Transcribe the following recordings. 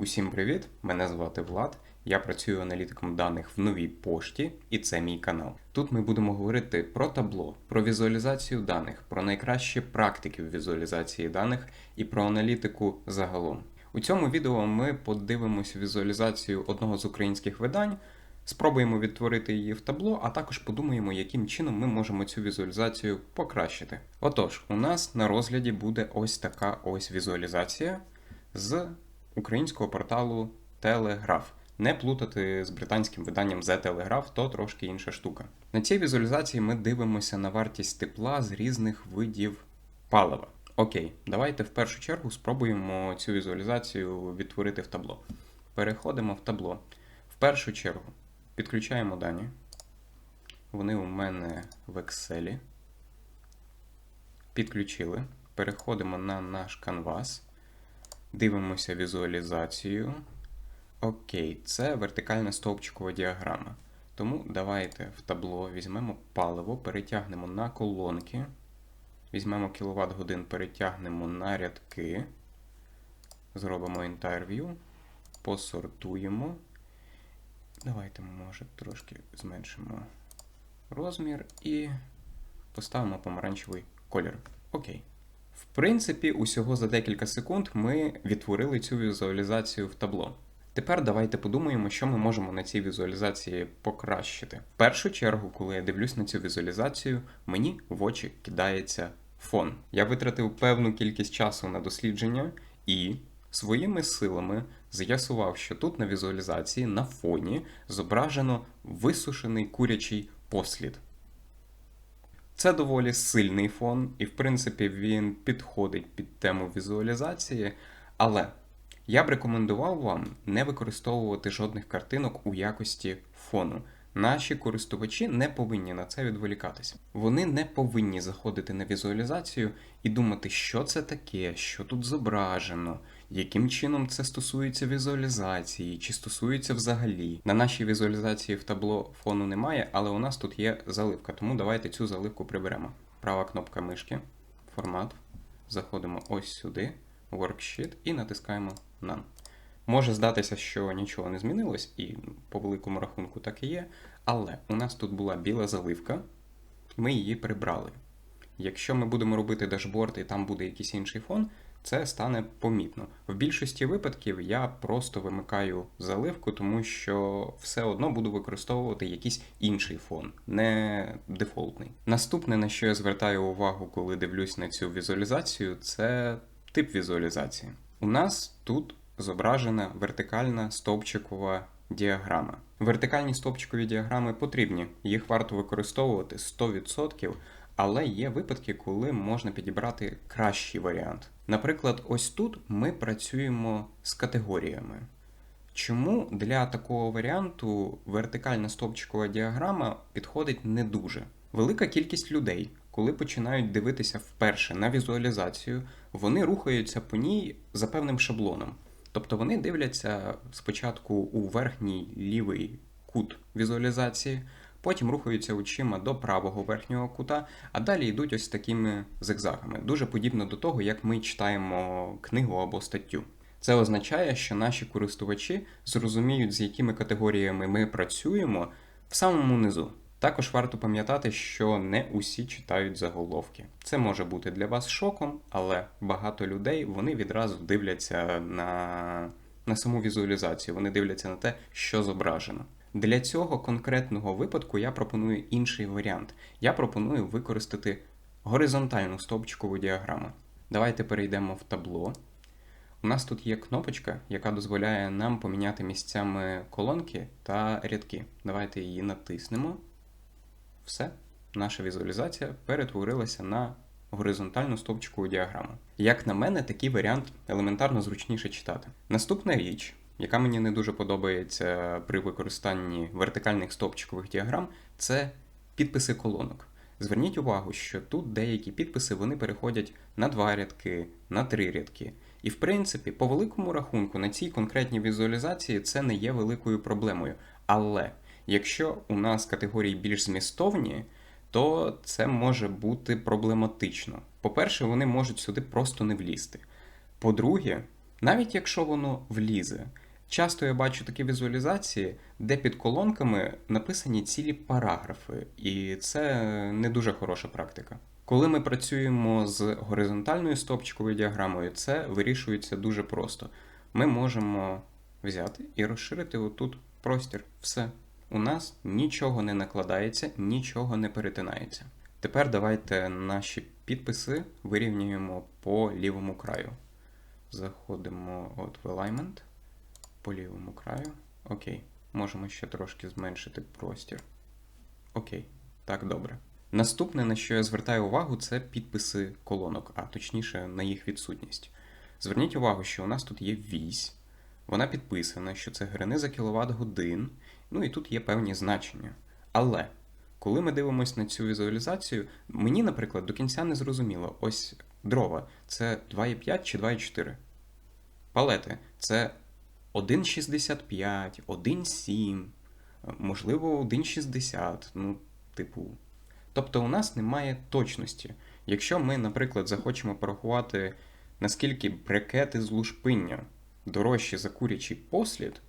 Усім привіт! Мене звати Влад. Я працюю аналітиком даних в новій пошті, і це мій канал. Тут ми будемо говорити про табло, про візуалізацію даних, про найкращі практики в візуалізації даних і про аналітику загалом. У цьому відео ми подивимося візуалізацію одного з українських видань, спробуємо відтворити її в табло, а також подумаємо, яким чином ми можемо цю візуалізацію покращити. Отож, у нас на розгляді буде ось така ось візуалізація з українського порталу Телеграф. Не плутати з британським виданням The Telegraph, то трошки інша штука. На цій візуалізації ми дивимося на вартість тепла з різних видів палива. Окей, давайте в першу чергу спробуємо цю візуалізацію відтворити в табло. Переходимо в табло. В першу чергу підключаємо дані. Вони у мене в Excel. Підключили. Переходимо на наш канвас. Дивимося візуалізацію. Окей, це вертикальна стовпчикова діаграма. Тому давайте в табло візьмемо паливо, перетягнемо на колонки. Візьмемо кіловат годин, перетягнемо на рядки. Зробимо entire посортуємо. Давайте, може, трошки зменшимо розмір і поставимо помаранчевий колір. Окей. В принципі, усього за декілька секунд ми відтворили цю візуалізацію в табло. Тепер давайте подумаємо, що ми можемо на цій візуалізації покращити. В першу чергу, коли я дивлюсь на цю візуалізацію, мені в очі кидається фон. Я витратив певну кількість часу на дослідження і своїми силами з'ясував, що тут на візуалізації на фоні зображено висушений курячий послід. Це доволі сильний фон, і в принципі він підходить під тему візуалізації, але я б рекомендував вам не використовувати жодних картинок у якості фону. Наші користувачі не повинні на це відволікатися. Вони не повинні заходити на візуалізацію і думати, що це таке, що тут зображено, яким чином це стосується візуалізації, чи стосується взагалі. На нашій візуалізації в табло фону немає, але у нас тут є заливка, тому давайте цю заливку приберемо. Права кнопка мишки, формат. Заходимо ось сюди, worksheet і натискаємо None. Може здатися, що нічого не змінилось, і по великому рахунку так і є. Але у нас тут була біла заливка, ми її прибрали. Якщо ми будемо робити дашборд і там буде якийсь інший фон, це стане помітно. В більшості випадків я просто вимикаю заливку, тому що все одно буду використовувати якийсь інший фон, не дефолтний. Наступне, на що я звертаю увагу, коли дивлюсь на цю візуалізацію, це тип візуалізації. У нас тут зображена вертикальна стовпчикова діаграма. Вертикальні стовпчикові діаграми потрібні, їх варто використовувати 100%, але є випадки, коли можна підібрати кращий варіант. Наприклад, ось тут ми працюємо з категоріями. Чому для такого варіанту вертикальна стовпчикова діаграма підходить не дуже? Велика кількість людей, коли починають дивитися вперше на візуалізацію, вони рухаються по ній за певним шаблоном. Тобто вони дивляться спочатку у верхній лівий кут візуалізації, потім рухаються очима до правого верхнього кута, а далі йдуть ось такими зигзагами. Дуже подібно до того, як ми читаємо книгу або статтю. Це означає, що наші користувачі зрозуміють, з якими категоріями ми працюємо в самому низу. Також варто пам'ятати, що не усі читають заголовки. Це може бути для вас шоком, але багато людей вони відразу дивляться на, на саму візуалізацію, вони дивляться на те, що зображено. Для цього конкретного випадку я пропоную інший варіант. Я пропоную використати горизонтальну стовпчикову діаграму. Давайте перейдемо в табло. У нас тут є кнопочка, яка дозволяє нам поміняти місцями колонки та рядки. Давайте її натиснемо. Все, наша візуалізація перетворилася на горизонтальну стовпчикову діаграму. Як на мене, такий варіант елементарно зручніше читати. Наступна річ, яка мені не дуже подобається при використанні вертикальних стовпчикових діаграм, це підписи колонок. Зверніть увагу, що тут деякі підписи вони переходять на два рядки, на три рядки. І в принципі, по великому рахунку, на цій конкретній візуалізації це не є великою проблемою. Але якщо у нас категорії більш змістовні, то це може бути проблематично. По-перше, вони можуть сюди просто не влізти. По-друге, Навіть якщо воно влізе. Часто я бачу такі візуалізації, де під колонками написані цілі параграфи, і це не дуже хороша практика. Коли ми працюємо з горизонтальною стопчиковою діаграмою, це вирішується дуже просто. Ми можемо взяти і розширити отут простір. Все. У нас нічого не накладається, нічого не перетинається. Тепер давайте наші підписи вирівнюємо по лівому краю. Заходимо от в Alignment по лівому краю. Окей. Можемо ще трошки зменшити простір. Окей, так добре. Наступне, на що я звертаю увагу, це підписи колонок, а точніше на їх відсутність. Зверніть увагу, що у нас тут є вісь, вона підписана, що це грини за кіловат годин, ну і тут є певні значення. Але коли ми дивимося на цю візуалізацію, мені, наприклад, до кінця не зрозуміло, ось дрова це 2,5 чи 2,4. Палети це 1,65, 1,7, можливо, 1,60. Ну, типу. Тобто у нас немає точності. Якщо ми, наприклад, захочемо порахувати, наскільки брикети з лушпиння дорожчі за курячий послід,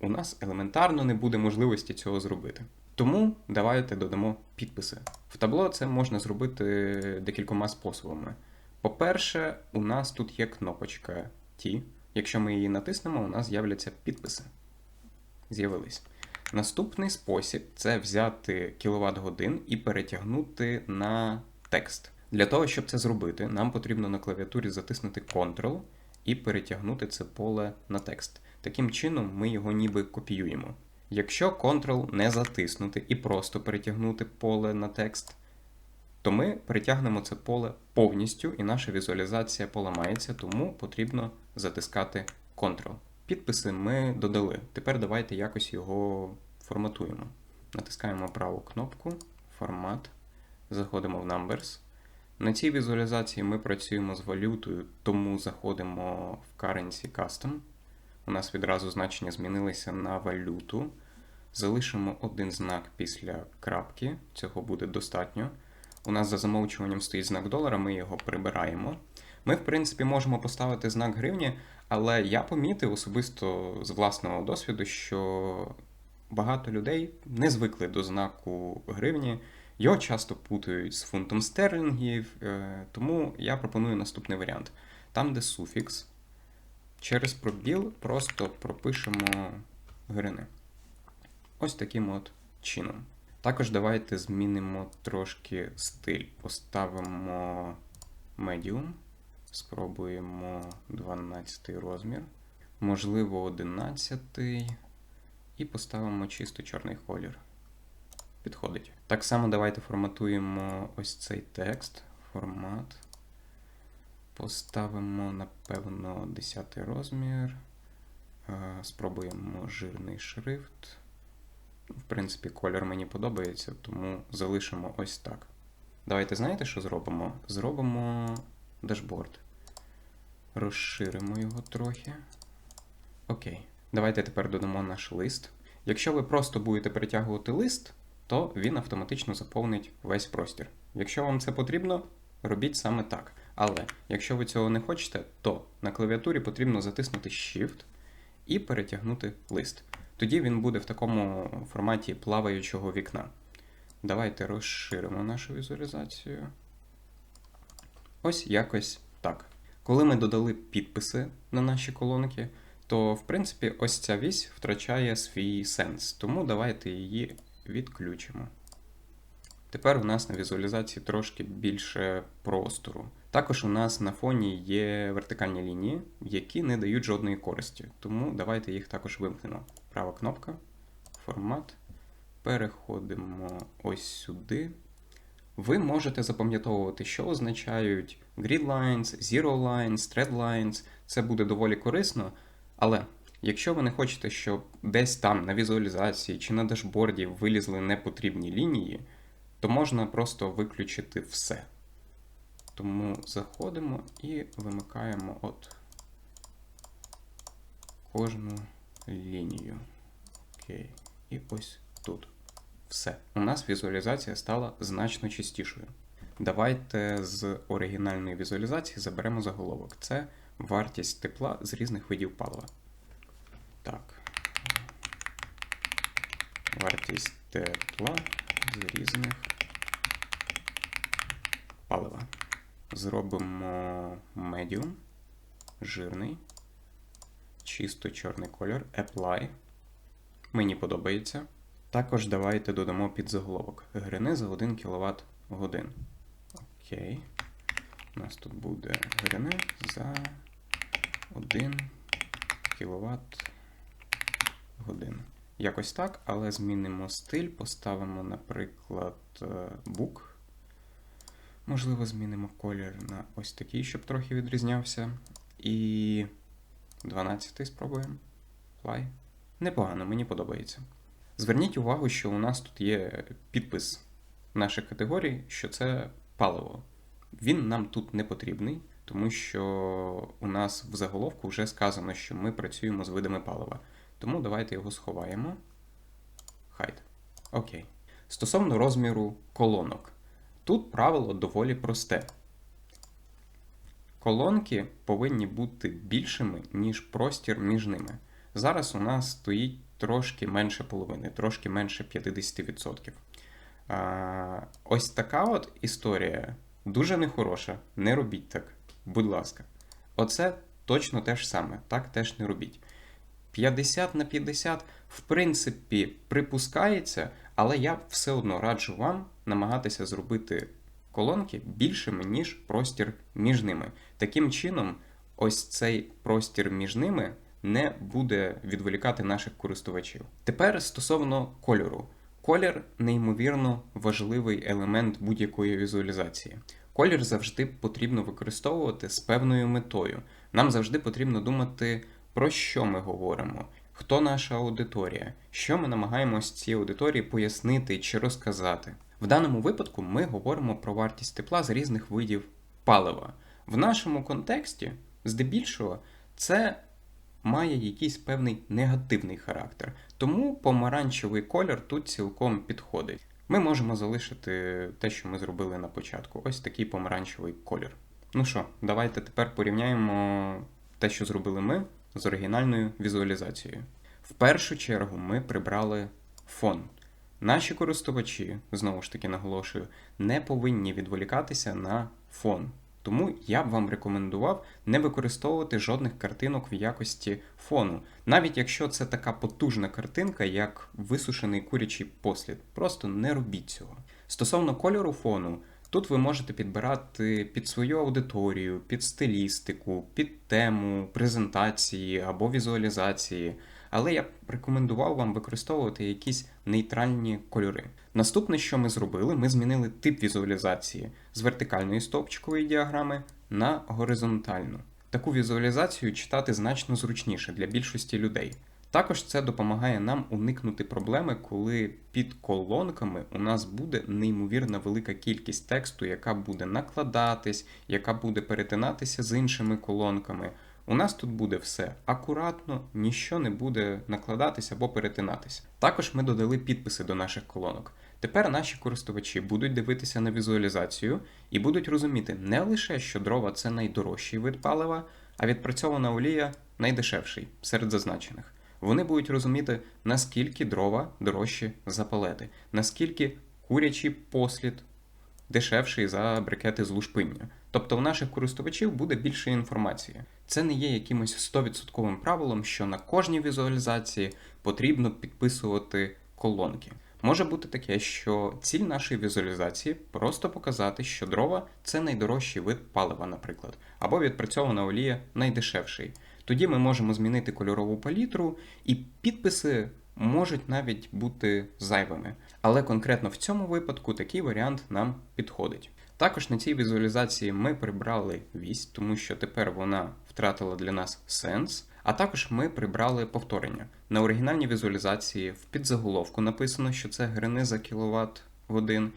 у нас елементарно не буде можливості цього зробити. Тому давайте додамо підписи. В табло це можна зробити декількома способами. По-перше, у нас тут є кнопочка T. Якщо ми її натиснемо, у нас з'являться підписи. З'явились. Наступний спосіб це взяти кіловат годин і перетягнути на текст. Для того, щоб це зробити, нам потрібно на клавіатурі затиснути Ctrl і перетягнути це поле на текст. Таким чином, ми його ніби копіюємо. Якщо Ctrl не затиснути і просто перетягнути поле на текст, то ми перетягнемо це поле повністю, і наша візуалізація поламається, тому потрібно затискати Ctrl. Підписи ми додали. Тепер давайте якось його форматуємо. Натискаємо праву кнопку Формат. Заходимо в Numbers. На цій візуалізації ми працюємо з валютою, тому заходимо в Currency Custom. У нас відразу значення змінилися на валюту. Залишимо один знак після крапки, цього буде достатньо. У нас за замовчуванням стоїть знак долара, ми його прибираємо. Ми, в принципі, можемо поставити знак гривні, але я помітив особисто з власного досвіду, що багато людей не звикли до знаку гривні. Його часто путають з фунтом стерлінгів, е, тому я пропоную наступний варіант. Там, де суфікс, через пробіл просто пропишемо грини. Ось таким от чином. Також давайте змінимо трошки стиль. Поставимо medium, спробуємо 12 розмір, можливо, 11 і поставимо чисто чорний колір. Підходить. Так само давайте форматуємо ось цей текст, формат. Поставимо, напевно, 10 розмір. Е, Спробуємо жирний шрифт. В принципі, колір мені подобається, тому залишимо ось так. Давайте знаєте, що зробимо? Зробимо дашборд. Розширимо його трохи. Окей. Давайте тепер додамо наш лист. Якщо ви просто будете перетягувати лист, то він автоматично заповнить весь простір. Якщо вам це потрібно, робіть саме так. Але якщо ви цього не хочете, то на клавіатурі потрібно затиснути Shift і перетягнути лист. Тоді він буде в такому форматі плаваючого вікна. Давайте розширимо нашу візуалізацію. Ось якось так. Коли ми додали підписи на наші колонки, то, в принципі, ось ця вісь втрачає свій сенс. Тому давайте її відключимо. Тепер у нас на візуалізації трошки більше простору. Також у нас на фоні є вертикальні лінії, які не дають жодної користі. Тому давайте їх також вимкнемо. Права кнопка, формат. Переходимо ось сюди. Ви можете запам'ятовувати, що означають grid lines, zero lines, thread lines. Це буде доволі корисно. Але якщо ви не хочете, щоб десь там на візуалізації чи на дашборді вилізли непотрібні лінії, то можна просто виключити все. Тому заходимо і вимикаємо от кожну лінію. Окей. І ось тут. Все. У нас візуалізація стала значно чистішою. Давайте з оригінальної візуалізації заберемо заголовок. Це вартість тепла з різних видів палива. Так. Вартість тепла з різних палива. Зробимо medium, жирний, чисто чорний кольор, apply. Мені подобається. Також давайте додамо підзаголовок. Грини за 1 кВт годин. Окей. У нас тут буде грини за 1 кВт годин. Якось так, але змінимо стиль, поставимо, наприклад, е, book. Можливо, змінимо колір на ось такий, щоб трохи відрізнявся. І 12 спробуємо. Fly. Непогано, мені подобається. Зверніть увагу, що у нас тут є підпис нашої категорії, що це паливо. Він нам тут не потрібний, тому що у нас в заголовку вже сказано, що ми працюємо з видами палива. Тому давайте його сховаємо. Hide. Окей. Стосовно розміру колонок. Тут правило доволі просте. Колонки повинні бути більшими, ніж простір між ними. Зараз у нас стоїть трошки менше половини, трошки менше 50%. А, ось така от історія дуже нехороша. Не робіть так. Будь ласка. Оце точно те ж саме. Так теж не робіть. 50 на 50, в принципі, припускається, але я все одно раджу вам намагатися зробити колонки більшими, ніж простір між ними. Таким чином, ось цей простір між ними не буде відволікати наших користувачів. Тепер стосовно кольору. Колір неймовірно важливий елемент будь-якої візуалізації. Колір завжди потрібно використовувати з певною метою. Нам завжди потрібно думати, про що ми говоримо, хто наша аудиторія, що ми намагаємося цій аудиторії пояснити чи розказати. В даному випадку ми говоримо про вартість тепла з різних видів палива. В нашому контексті, здебільшого, це має якийсь певний негативний характер. Тому помаранчевий колір тут цілком підходить. Ми можемо залишити те, що ми зробили на початку. Ось такий помаранчевий колір. Ну що, давайте тепер порівняємо те, що зробили ми, з оригінальною візуалізацією. В першу чергу ми прибрали фон. Наші користувачі, знову ж таки наголошую, не повинні відволікатися на фон. Тому я б вам рекомендував не використовувати жодних картинок в якості фону, навіть якщо це така потужна картинка, як висушений курячий послід. Просто не робіть цього. Стосовно кольору фону, тут ви можете підбирати під свою аудиторію, під стилістику, під тему презентації або візуалізації. Але я б рекомендував вам використовувати якісь нейтральні кольори. Наступне, що ми зробили, ми змінили тип візуалізації з вертикальної стовпчикової діаграми на горизонтальну. Таку візуалізацію читати значно зручніше для більшості людей. Також це допомагає нам уникнути проблеми, коли під колонками у нас буде неймовірна велика кількість тексту, яка буде накладатись, яка буде перетинатися з іншими колонками. У нас тут буде все акуратно, ніщо не буде накладатися або перетинатися. Також ми додали підписи до наших колонок. Тепер наші користувачі будуть дивитися на візуалізацію і будуть розуміти не лише, що дрова це найдорожчий вид палива, а відпрацьована олія найдешевший серед зазначених. Вони будуть розуміти, наскільки дрова дорожчі за палети, наскільки курячий послід дешевший за брикети з лушпиння. Тобто у наших користувачів буде більше інформації. Це не є якимось 100% правилом, що на кожній візуалізації потрібно підписувати колонки. Може бути таке, що ціль нашої візуалізації просто показати, що дрова це найдорожчий вид палива, наприклад, або відпрацьована олія найдешевший. Тоді ми можемо змінити кольорову палітру, і підписи можуть навіть бути зайвими. Але конкретно в цьому випадку такий варіант нам підходить. Також на цій візуалізації ми прибрали вісь, тому що тепер вона втратила для нас сенс. А також ми прибрали повторення. На оригінальній візуалізації в підзаголовку написано, що це грини за кіловат годин,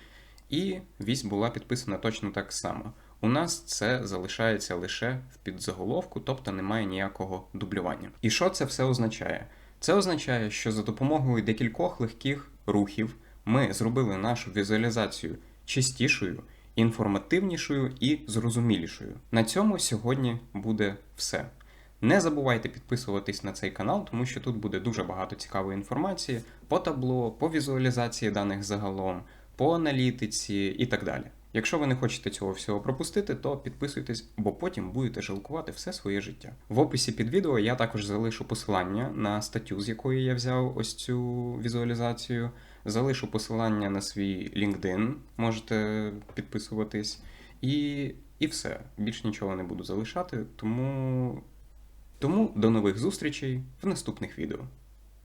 і вісь була підписана точно так само. У нас це залишається лише в підзаголовку, тобто немає ніякого дублювання. І що це все означає? Це означає, що за допомогою декількох легких рухів ми зробили нашу візуалізацію чистішою інформативнішою і зрозумілішою. На цьому сьогодні буде все. Не забувайте підписуватись на цей канал, тому що тут буде дуже багато цікавої інформації по табло, по візуалізації даних загалом, по аналітиці і так далі. Якщо ви не хочете цього всього пропустити, то підписуйтесь, бо потім будете жалкувати все своє життя. В описі під відео я також залишу посилання на статтю, з якої я взяв ось цю візуалізацію. Залишу посилання на свій LinkedIn, можете підписуватись. І, і все. Більш нічого не буду залишати, тому, тому до нових зустрічей в наступних відео.